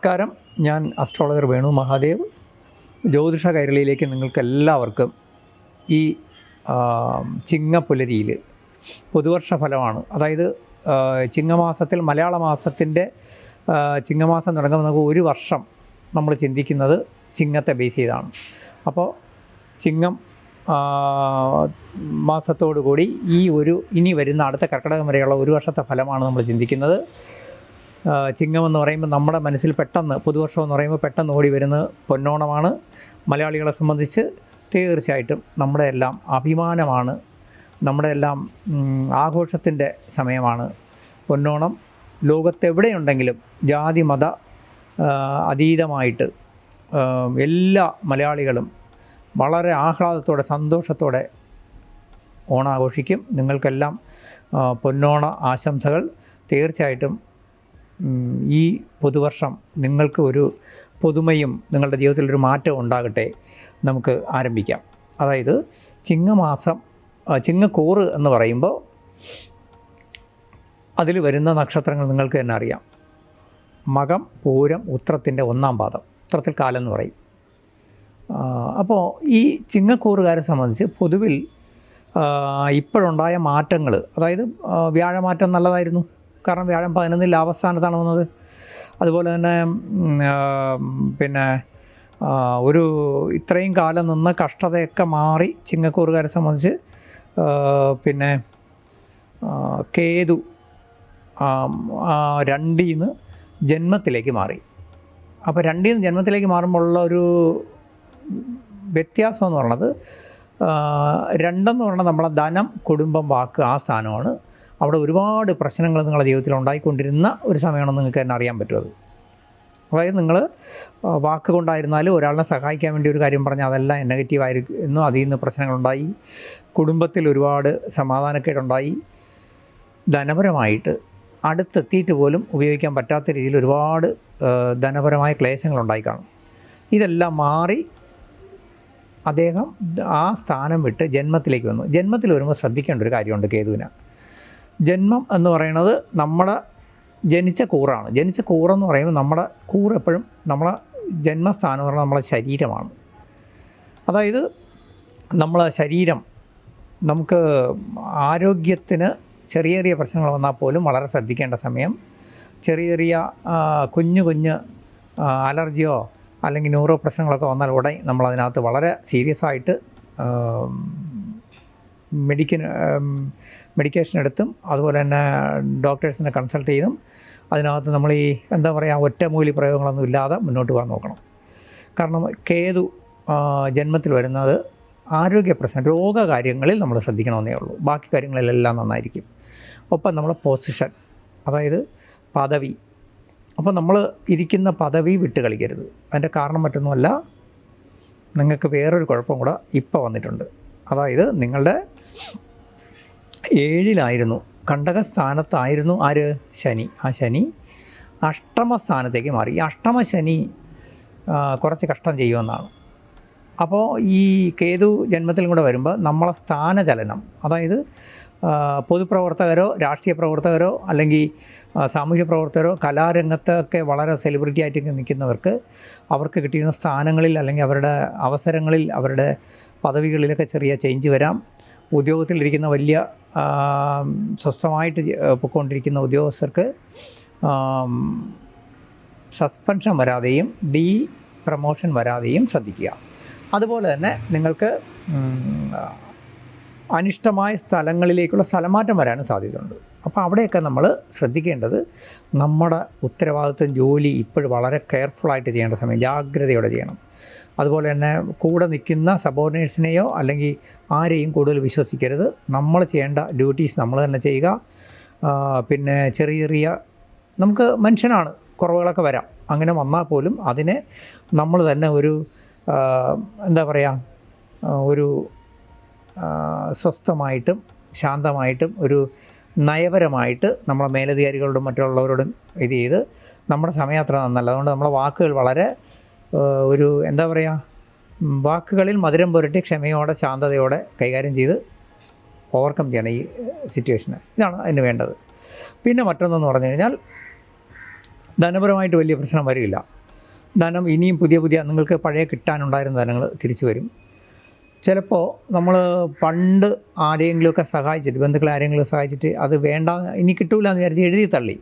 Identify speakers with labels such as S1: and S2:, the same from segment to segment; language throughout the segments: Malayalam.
S1: നമസ്കാരം. ഞാൻ അസ്ട്രോളജർ വേണു മഹാദേവ്. ജ്യോതിഷ കൈരളിയിലേക്ക് നിങ്ങൾക്ക് എല്ലാവർക്കും ഈ ചിങ്ങപ്പുലരിയിൽ പുതുവർഷ ഫലമാണ്. അതായത് ചിങ്ങമാസത്തിൽ മലയാള മാസത്തിന്റെ ചിങ്ങമാസം തുടങ്ങുമ്പോൾ നമുക്ക് ഒരു വർഷം നമ്മൾ ചിന്തിക്കുന്നത് ചിങ്ങത്തെ ബേസ് ചെയ്താണ്. അപ്പോൾ ചിങ്ങം മാസത്തോടു കൂടി ഈ ഒരു ഇനി വരുന്ന അടുത്ത കർക്കിടകം വരെയുള്ള ഒരു വർഷത്തെ ഫലമാണ് നമ്മൾ ചിന്തിക്കുന്നത്. ചിങ്ങം എന്ന് പറയുമ്പോൾ നമ്മുടെ മനസ്സിൽ പെട്ടെന്ന് പുതുവർഷം എന്ന് പറയുമ്പോൾ പെട്ടെന്ന് ഓടി വരുന്ന പൊന്നോണമാണ്. മലയാളികളെ സംബന്ധിച്ച് തീർച്ചയായിട്ടും നമ്മുടെ എല്ലാം അഭിമാനമാണ്. നമ്മുടെ എല്ലാം ആഘോഷത്തിന്റെ സമയമാണ്. പൊന്നോണം ലോകത്തെവിടെയുണ്ടെങ്കിലും ജാതി മത അതീതമായിട്ട് എല്ലാ മലയാളികളും വളരെ ആഹ്ലാദത്തോടെ സന്തോഷത്തോടെ ഓണാഘോഷിക്കും. നിങ്ങൾക്കെല്ലാം പൊന്നോണ ആശംസകൾ. തീർച്ചയായിട്ടും ഈ പുതുവർഷം നിങ്ങൾക്ക് ഒരു പുതുമയും നിങ്ങളുടെ ജീവിതത്തിൽ ഒരു മാറ്റം ഉണ്ടാകട്ടെ നമുക്ക് ആരംഭിക്കാം. അതായത് ചിങ്ങമാസം ചിങ്ങക്കൂറ് എന്ന് പറയുമ്പോൾ അതിൽ വരുന്ന നക്ഷത്രങ്ങൾ നിങ്ങൾക്ക് തന്നെ അറിയാം. മകം പൂരം ഉത്രത്തിന്റെ ഒന്നാം പാദം ഉത്രത്തിൽ കാലം എന്ന് പറയും അപ്പോൾ ഈ ചിങ്ങക്കൂറുകാരെ സംബന്ധിച്ച് പൊതുവിൽ ഇപ്പോഴുണ്ടായ മാറ്റങ്ങൾ അതായത് വ്യാഴമാറ്റം നല്ലതായിരുന്നു. കാരണം വ്യാഴം പതിനൊന്നിൽ അവസാനത്താണ് വന്നത്. അതുപോലെ തന്നെ പിന്നെ ഒരു ഇത്രയും കാലം നിന്ന് കഷ്ടതയൊക്കെ മാറി ചിങ്ങക്കൂറുകാരെ സംബന്ധിച്ച് പിന്നെ കേതു രണ്ടിൽ നിന്ന് ജന്മത്തിലേക്ക് മാറി. അപ്പോൾ രണ്ടിൽ നിന്ന് ജന്മത്തിലേക്ക് മാറുമ്പോഴുള്ള ഒരു വ്യത്യാസം എന്ന് പറയുന്നത് രണ്ടെന്ന് പറഞ്ഞാൽ നമ്മളെ ധനം കുടുംബം വാക്ക് ആ സ്ഥാനമാണ് അവിടെ ഒരുപാട് പ്രശ്നങ്ങൾ നിങ്ങളുടെ ജീവിതത്തിൽ ഉണ്ടായിക്കൊണ്ടിരുന്ന ഒരു സമയമാണെന്ന് നിങ്ങൾക്ക് തന്നെ അറിയാൻ പറ്റുമത് അത് അതായത് നിങ്ങൾ വാക്ക് കൊണ്ടായിരുന്നാലും ഒരാളിനെ സഹായിക്കാൻ വേണ്ടി ഒരു കാര്യം പറഞ്ഞാൽ അതെല്ലാം നെഗറ്റീവായിരുന്നു അതിൽ നിന്ന് പ്രശ്നങ്ങളുണ്ടായി. കുടുംബത്തിൽ ഒരുപാട് സമാധാനക്കേടുണ്ടായി. ധനപരമായിട്ട് അടുത്തെത്തിയിട്ട് പോലും ഉപയോഗിക്കാൻ പറ്റാത്ത രീതിയിൽ ഒരുപാട് ധനപരമായ ക്ലേശങ്ങളുണ്ടായി കാണും. ഇതെല്ലാം മാറി അദ്ദേഹം ആ സ്ഥാനം വിട്ട് ജന്മത്തിലേക്ക് വന്നു. ജന്മത്തിൽ വരുമ്പോൾ ശ്രദ്ധിക്കേണ്ട ഒരു കാര്യമുണ്ട് കേതുവിന്. ജന്മം എന്ന് പറയുന്നത് നമ്മുടെ ജനിച്ച കൂറാണ്. ജനിച്ച കൂറെന്ന് പറയുമ്പോൾ നമ്മുടെ കൂറ് എപ്പോഴും നമ്മളെ ജന്മസ്ഥാനം എന്ന് പറയുന്നത് നമ്മളെ ശരീരമാണ്. അതായത് നമ്മളെ ശരീരം നമുക്ക് ആരോഗ്യത്തിന് ചെറിയ ചെറിയ പ്രശ്നങ്ങൾ വന്നാൽ പോലും വളരെ ശ്രദ്ധിക്കേണ്ട സമയം. ചെറിയ ചെറിയ കുഞ്ഞു കുഞ്ഞ് അലർജിയോ അല്ലെങ്കിൽ ന്യൂറോ പ്രശ്നങ്ങളൊക്കെ വന്നാൽ ഉടൻ നമ്മളതിനകത്ത് വളരെ സീരിയസ് ആയിട്ട് മെഡിക്കൻ മെഡിക്കേഷൻ എടുത്തും അതുപോലെ തന്നെ ഡോക്ടേഴ്സിനെ കൺസൾട്ട് ചെയ്തും അതിനകത്ത് നമ്മൾ ഈ എന്താ പറയുക ഒറ്റമൂലി പ്രയോഗങ്ങളൊന്നും ഇല്ലാതെ മുന്നോട്ട് പോകാൻ നോക്കണം. കാരണം കേതു ജന്മത്തിൽ വരുന്നത് ആരോഗ്യ പ്രശ്നം രോഗകാര്യങ്ങളിൽ നമ്മൾ ശ്രദ്ധിക്കണമെന്നേ ഉള്ളൂ. ബാക്കി കാര്യങ്ങളിലെല്ലാം നന്നായിരിക്കും. ഒപ്പം നമ്മളെ പൊസിഷൻ അതായത് പദവി. അപ്പോൾ നമ്മൾ ഇരിക്കുന്ന പദവി വിട്ട് കളിക്കരുത്. അതിന്റെ കാരണം മറ്റൊന്നുമല്ല നിങ്ങൾക്ക് വേറൊരു കുഴപ്പം കൂടെ ഇപ്പോൾ വന്നിട്ടുണ്ട്. അതായത് നിങ്ങളുടെ ഏഴിലായിരുന്നു. കണ്ടക സ്ഥാനത്തായിരുന്നു ആര്? ശനി. ആ ശനി അഷ്ടമ സ്ഥാനത്തേക്ക് മാറി. ഈ അഷ്ടമ ശനി കുറച്ച് കഷ്ടം ചെയ്യുമെന്നാണ്. അപ്പോൾ ഈ കേതു ജന്മത്തിലും കൂടെ വരുമ്പോൾ നമ്മളെ സ്ഥാനചലനം അതായത് പൊതുപ്രവർത്തകരോ രാഷ്ട്രീയ പ്രവർത്തകരോ അല്ലെങ്കിൽ സാമൂഹ്യ പ്രവർത്തകരോ കലാരംഗത്തൊക്കെ വളരെ സെലിബ്രിറ്റി ആയിട്ട് നിൽക്കുന്നവർക്ക് അവർക്ക് കിട്ടിയിരുന്ന സ്ഥാനങ്ങളിൽ അല്ലെങ്കിൽ അവരുടെ അവസരങ്ങളിൽ അവരുടെ പദവികളിലൊക്കെ ചെറിയ ചേഞ്ച് വരാം. ഉദ്യോഗത്തിലിരിക്കുന്ന വലിയ സ്വസ്ഥമായിട്ട് പൊക്കൊണ്ടിരിക്കുന്ന ഉദ്യോഗസ്ഥർക്ക് സസ്പെൻഷൻ വരാതെയും ഡി പ്രമോഷൻ വരാതെയും ശ്രദ്ധിക്കുക. അതുപോലെ തന്നെ നിങ്ങൾക്ക് അനിഷ്ടമായ സ്ഥലങ്ങളിലേക്കുള്ള സ്ഥലമാറ്റം വരാനും സാധ്യതയുണ്ട്. അപ്പോൾ അവിടെയൊക്കെ നമ്മൾ ശ്രദ്ധിക്കേണ്ടത് നമ്മുടെ ഉത്തരവാദിത്വം ജോലി ഇപ്പോഴും വളരെ കെയർഫുള്ളായിട്ട് ചെയ്യേണ്ട സമയം ജാഗ്രതയോടെ ചെയ്യണം. അതുപോലെ തന്നെ കൂടെ നിൽക്കുന്ന സബോർഡിനേറ്റ്സിനെയോ അല്ലെങ്കിൽ ആരെയും കൂടുതൽ വിശ്വസിക്കരുത്. നമ്മൾ ചെയ്യേണ്ട ഡ്യൂട്ടീസ് നമ്മൾ തന്നെ ചെയ്യുക. പിന്നെ ചെറിയ ചെറിയ നമുക്ക് മനുഷ്യനാണ് കുറവുകളൊക്കെ വരാം. അങ്ങനെ വന്നാൽ പോലും അതിനെ നമ്മൾ തന്നെ ഒരു എന്താ പറയുക ഒരു സ്വസ്ഥമായിട്ടും ശാന്തമായിട്ടും ഒരു നയപരമായിട്ട് നമ്മളെ മേലധികാരികളോടും മറ്റുള്ളവരോടും ഇത് ചെയ്ത് നമ്മുടെ സമയാത്ര നന്നല്ല. അതുകൊണ്ട് നമ്മളെ വാക്കുകൾ വളരെ ഒരു എന്താ പറയുക വാക്കുകളിൽ മധുരം പുരട്ടി ക്ഷമയോടെ ശാന്തതയോടെ കൈകാര്യം ചെയ്ത് ഓവർകം ചെയ്യണം ഈ സിറ്റുവേഷനെ ഇതാണ് അതിന് വേണ്ടത്. പിന്നെ മറ്റൊന്നെന്ന് പറഞ്ഞു കഴിഞ്ഞാൽ ധനപരമായിട്ട് വലിയ പ്രശ്നം വരില്ല. ധനം ഇനിയും പുതിയ പുതിയ നിങ്ങൾക്ക് പഴയ കിട്ടാനുണ്ടായിരുന്ന ധനങ്ങൾ തിരിച്ചു വരും. ചിലപ്പോൾ നമ്മൾ പണ്ട് ആരെങ്കിലുമൊക്കെ സഹായിച്ചിട്ട് ബന്ധുക്കളെ ആരെങ്കിലും സഹായിച്ചിട്ട് അത് വേണ്ട ഇനി കിട്ടൂല എന്ന് വിചാരിച്ച് എഴുതി തള്ളി.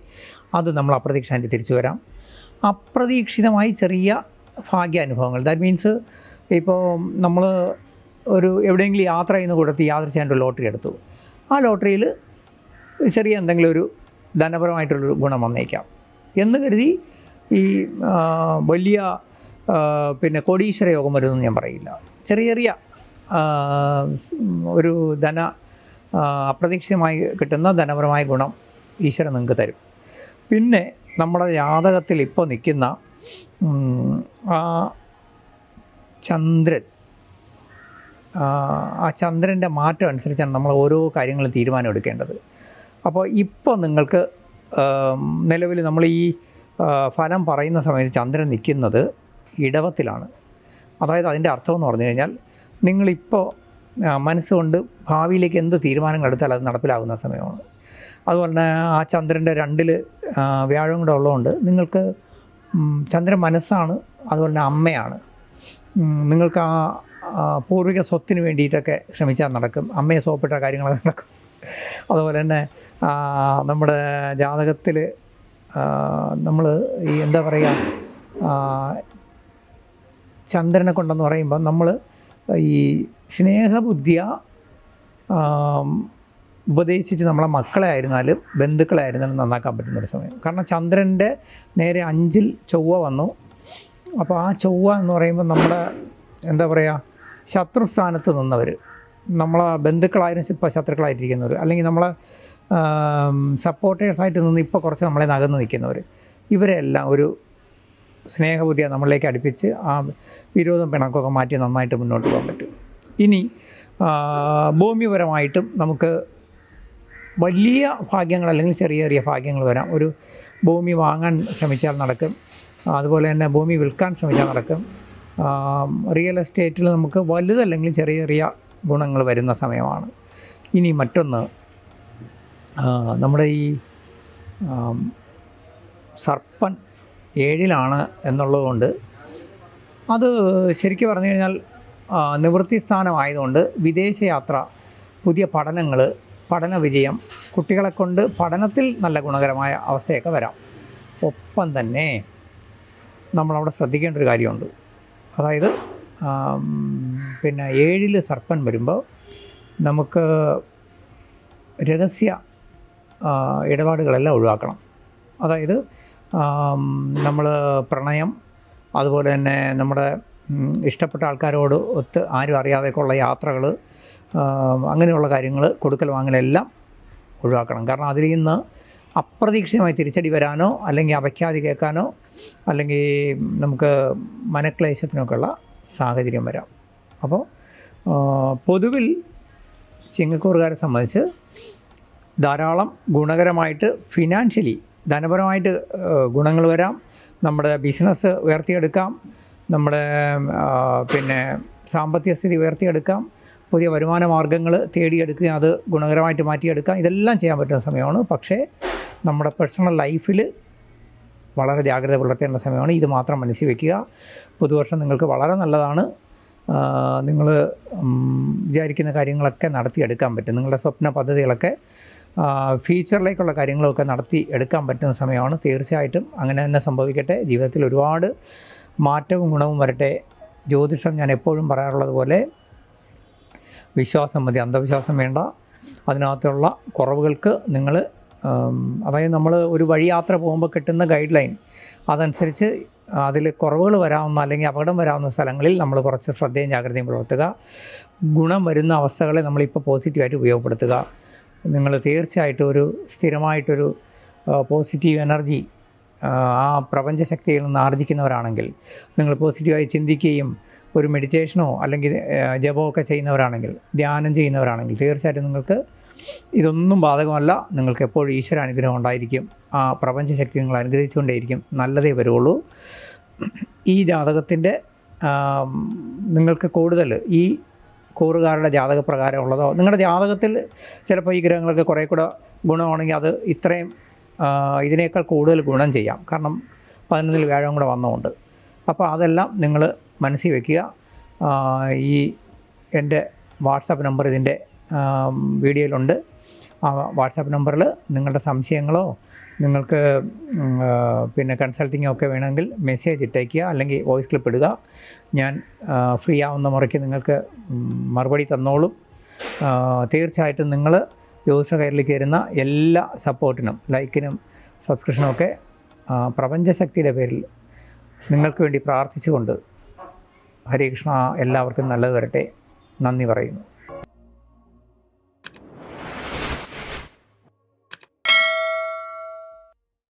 S1: അത് നമ്മൾ അപ്രതീക്ഷിതമായിട്ട് തിരിച്ചു വരാം. അപ്രതീക്ഷിതമായി ചെറിയ ഭാഗ്യാനുഭവങ്ങൾ ദാറ്റ് മീൻസ് ഇപ്പോൾ നമ്മൾ ഒരു എവിടെയെങ്കിലും യാത്ര ചെയ്യുന്ന കൂട്ടത്തിൽ യാത്ര ചെയ്യാൻ ഒരു ലോട്ടറി എടുത്തു. ആ ലോട്ടറിയിൽ ചെറിയ എന്തെങ്കിലും ഒരു ധനപരമായിട്ടുള്ളൊരു ഗുണം വന്നേക്കാം. എന്ന് കരുതി ഈ വലിയ പിന്നെ കോടീശ്വര യോഗം വരുമെന്ന് ഞാൻ പറയില്ല. ചെറിയ ചെറിയ ഒരു ധന അപ്രതീക്ഷിതമായി കിട്ടുന്ന ധനപരമായ ഗുണം ഈശ്വരൻ നിങ്ങൾക്ക് തരും. പിന്നെ നമ്മുടെ ജാതകത്തിൽ ഇപ്പോൾ നിൽക്കുന്ന ആ ചന്ദ്രൻ. ആ, ചന്ദ്രന്റെ മാറ്റം അനുസരിച്ചാണ് നമ്മൾ ഓരോ കാര്യങ്ങളും തീരുമാനം എടുക്കേണ്ടത്. അപ്പോൾ ഇപ്പോൾ നിങ്ങൾക്ക് നിലവിൽ നമ്മൾ ഈ ഫലം പറയുന്ന സമയത്ത് ചന്ദ്രൻ നിൽക്കുന്നത് ഇടവത്തിലാണ്. അതായത് അതിന്റെ അർത്ഥം എന്ന് പറഞ്ഞു കഴിഞ്ഞാൽ നിങ്ങളിപ്പോൾ മനസ്സുകൊണ്ട് ഭാവിയിലേക്ക് എന്ത് തീരുമാനങ്ങൾ എടുത്താൽ അത് നടപ്പിലാകുന്ന സമയമാണ്. അതുപോലെ തന്നെ ആ ചന്ദ്രന്റെ രണ്ടിൽ വ്യാഴം കൂടെ ഉള്ളതുകൊണ്ട് നിങ്ങൾക്ക് ചന്ദ്രൻ മനസ്സാണ് അതുപോലെ തന്നെ അമ്മയാണ്. നിങ്ങൾക്ക് ആ പൂർവിക സ്വത്തിന് വേണ്ടിയിട്ടൊക്കെ ശ്രമിച്ചാൽ നടക്കും. അമ്മയെ സോപ്പിട്ട കാര്യങ്ങളൊക്കെ നടക്കും. അതുപോലെ തന്നെ നമ്മുടെ ജാതകത്തിൽ നമ്മൾ ഈ എന്താ പറയുക ചന്ദ്രനെ കൊണ്ടെന്ന് പറയുമ്പോൾ നമ്മൾ ഈ സ്നേഹബുദ്ധിയ ഉപദേശിച്ച് നമ്മളെ മക്കളെ ആയിരുന്നാലും ബന്ധുക്കളെ ആയിരുന്നാലും നന്നാക്കാൻ പറ്റുന്ന ഒരു സമയം. കാരണം ചന്ദ്രന്റെ നേരെ അഞ്ചിൽ ചൊവ്വ വന്നു. അപ്പോൾ ആ ചൊവ്വ എന്ന് പറയുമ്പോൾ നമ്മുടെ എന്താ പറയുക ശത്രുസ്ഥാനത്ത് നിന്നവർ നമ്മളെ ബന്ധുക്കളായിരുന്നു ഇപ്പോൾ ശത്രുക്കളായിട്ടിരിക്കുന്നവർ അല്ലെങ്കിൽ നമ്മളെ സപ്പോർട്ടേഴ്സായിട്ട് നിന്ന് ഇപ്പോൾ കുറച്ച് നമ്മളെ നകന്ന് നിൽക്കുന്നവർ ഇവരെല്ലാം ഒരു സ്നേഹബുദ്ധിയെ നമ്മളിലേക്ക് അടുപ്പിച്ച് ആ വിരോധം പിണക്കമൊക്കെ മാറ്റി നന്നായിട്ട് മുന്നോട്ട് പോകാൻ പറ്റും. ഇനി ഭൂമിപരമായിട്ടും നമുക്ക് വലിയ ഭാഗ്യങ്ങൾ അല്ലെങ്കിൽ ചെറിയ ചെറിയ ഭാഗ്യങ്ങൾ വരാം. ഒരു ഭൂമി വാങ്ങാൻ ശ്രമിച്ചാൽ നടക്കും. അതുപോലെ തന്നെ ഭൂമി വിൽക്കാൻ ശ്രമിച്ചാൽ നടക്കും. റിയൽ എസ്റ്റേറ്റിൽ നമുക്ക് വലുതല്ലെങ്കിൽ ചെറിയ ചെറിയ ഗുണങ്ങൾ വരുന്ന സമയമാണ്. ഇനി മറ്റൊന്ന് നമ്മുടെ ഈ സർപ്പൻ ഏഴിലാണ് എന്നുള്ളതുകൊണ്ട് അത് ശരിക്കും പറഞ്ഞു കഴിഞ്ഞാൽ നിവൃത്തി സ്ഥാനമായതുകൊണ്ട് വിദേശയാത്ര പുതിയ പഠനങ്ങൾ പഠന വിജയം. കുട്ടികളെ കൊണ്ട് പഠനത്തിൽ നല്ല ഗുണകരമായ അവസ്ഥയൊക്കെ വരാം. ഒപ്പം തന്നെ നമ്മളവിടെ ശ്രദ്ധിക്കേണ്ട ഒരു കാര്യമുണ്ട്. അതായത് പിന്നെ ഏഴിൽ സർപ്പൻ വരുമ്പോൾ നമുക്ക് രഹസ്യ ഇടപാടുകളെല്ലാം ഒഴിവാക്കണം. അതായത് നമ്മൾ പ്രണയം അതുപോലെ തന്നെ നമ്മുടെ ഇഷ്ടപ്പെട്ട ആൾക്കാരോട് ഒത്ത് ആരും അറിയാതെയൊക്കെയുള്ള യാത്രകൾ അങ്ങനെയുള്ള കാര്യങ്ങൾ കൊടുക്കൽ വാങ്ങലെല്ലാം ഒഴിവാക്കണം. കാരണം അതിൽ നിന്ന് അപ്രതീക്ഷിതമായി തിരിച്ചടി വരാനോ അല്ലെങ്കിൽ അപഖ്യാതി കേൾക്കാനോ അല്ലെങ്കിൽ നമുക്ക് മനക്ലേശത്തിനൊക്കെയുള്ള സാഹചര്യം വരാം. അപ്പോൾ പൊതുവിൽ ചിങ്ങക്കൂറുകാരെ സംബന്ധിച്ച് ധാരാളം ഗുണകരമായിട്ട് ഫിനാൻഷ്യലി ധനപരമായിട്ട് ഗുണങ്ങൾ വരാം. നമ്മുടെ ബിസിനസ് ഉയർത്തിയെടുക്കാം. നമ്മുടെ പിന്നെ സാമ്പത്തിക സ്ഥിതി ഉയർത്തിയെടുക്കാം. പുതിയ വരുമാന മാർഗങ്ങൾ തേടിയെടുക്കുക അത് ഗുണകരമായിട്ട് മാറ്റിയെടുക്കുക ഇതെല്ലാം ചെയ്യാൻ പറ്റുന്ന സമയമാണ്. പക്ഷേ നമ്മുടെ പേഴ്സണൽ ലൈഫിൽ വളരെ ജാഗ്രത പുലർത്തേണ്ട സമയമാണ്. ഇത് മാത്രം മനസ്സിൽ വയ്ക്കുക പുതുവർഷം നിങ്ങൾക്ക് വളരെ നല്ലതാണ്. നിങ്ങൾ വിചാരിക്കുന്ന കാര്യങ്ങളൊക്കെ നടത്തിയെടുക്കാൻ പറ്റും. നിങ്ങളുടെ സ്വപ്ന പദ്ധതികളൊക്കെ ഫ്യൂച്ചറിലേക്കുള്ള കാര്യങ്ങളൊക്കെ നടത്തി എടുക്കാൻ പറ്റുന്ന സമയമാണ്. തീർച്ചയായിട്ടും അങ്ങനെ തന്നെ സംഭവിക്കട്ടെ. ജീവിതത്തിൽ ഒരുപാട് മാറ്റവും ഗുണവും വരട്ടെ. ജ്യോതിഷം ഞാൻ എപ്പോഴും പറയാറുള്ളത് പോലെ വിശ്വാസം മതി അന്ധവിശ്വാസം വേണ്ട. അതിനകത്തുള്ള കുറവുകൾക്ക് നിങ്ങൾ അതായത് നമ്മൾ ഒരു വഴിയാത്ര പോകുമ്പോൾ കിട്ടുന്ന ഗൈഡ് ലൈൻ അതനുസരിച്ച് അതിൽ കുറവുകൾ വരാവുന്ന അല്ലെങ്കിൽ അപകടം വരാവുന്ന സ്ഥലങ്ങളിൽ നമ്മൾ കുറച്ച് ശ്രദ്ധയും ജാഗ്രതയും പുലർത്തുക. ഗുണം വരുന്ന അവസ്ഥകളെ നമ്മളിപ്പോൾ പോസിറ്റീവായിട്ട് ഉപയോഗപ്പെടുത്തുക. നിങ്ങൾ തീർച്ചയായിട്ടും ഒരു സ്ഥിരമായിട്ടൊരു പോസിറ്റീവ് എനർജി ആ പ്രപഞ്ചശക്തിയിൽ നിന്ന് ആർജിക്കുന്നവരാണെങ്കിൽ നിങ്ങൾ പോസിറ്റീവായി ചിന്തിക്കുകയും ഒരു മെഡിറ്റേഷനോ അല്ലെങ്കിൽ ജപമോ ജപമൊക്കെ ചെയ്യുന്നവരാണെങ്കിൽ ധ്യാനം ചെയ്യുന്നവരാണെങ്കിൽ തീർച്ചയായിട്ടും നിങ്ങൾക്ക് ഇതൊന്നും ബാധകമല്ല. നിങ്ങൾക്ക് എപ്പോഴും ഈശ്വര അനുഗ്രഹം ഉണ്ടായിരിക്കും. ആ പ്രപഞ്ചശക്തി നിങ്ങൾ അനുഗ്രഹിച്ചുകൊണ്ടേയിരിക്കും. നല്ലതേ വരുള്ളൂ. ഈ ജാതകത്തിന്റെ നിങ്ങൾക്ക് കൂടുതൽ ഈ കൂറുകാരുടെ ജാതക പ്രകാരമുള്ളതോ നിങ്ങളുടെ ജാതകത്തിൽ ചിലപ്പോൾ ഈ ഗ്രഹങ്ങൾക്ക് കുറേ കൂടെ ഗുണമാണെങ്കിൽ അത് ഇത്രയും ഇതിനേക്കാൾ കൂടുതൽ ഗുണം ചെയ്യാം. കാരണം പതിനൊന്നിൽ വ്യാഴം കൂടെ വന്നതുകൊണ്ട് അപ്പോൾ അതെല്ലാം നിങ്ങൾ മനസ്സിൽ വെക്കുക. ഈ എന്റെ വാട്സാപ്പ് നമ്പർ ഇതിന്റെ വീഡിയോയിലുണ്ട്. ആ വാട്സാപ്പ് നമ്പറിൽ നിങ്ങളുടെ സംശയങ്ങളോ നിങ്ങൾക്ക് പിന്നെ കൺസൾട്ടിങ്ങോ ഒക്കെ വേണമെങ്കിൽ മെസ്സേജ് ഇട്ടേക്കുക അല്ലെങ്കിൽ വോയിസ് ക്ലിപ്പ് ഇടുക. ഞാൻ ഫ്രീ ആവുന്ന മുറയ്ക്ക് നിങ്ങൾക്ക് മറുപടി തന്നോളും. തീർച്ചയായിട്ടും നിങ്ങൾ ജ്യോതിഷ കയറിലേക്ക് വരുന്ന എല്ലാ സപ്പോർട്ടിനും ലൈക്കിനും സബ്സ്ക്രിപ്ഷനും ഒക്കെ പ്രപഞ്ചശക്തിയുടെ പേരിൽ നിങ്ങൾക്ക് വേണ്ടി പ്രാർത്ഥിച്ചുകൊണ്ട് ഹരേ കൃഷ്ണ എല്ലാവർക്കും നല്ലത് വരട്ടെ. നന്ദി പറയുന്നു.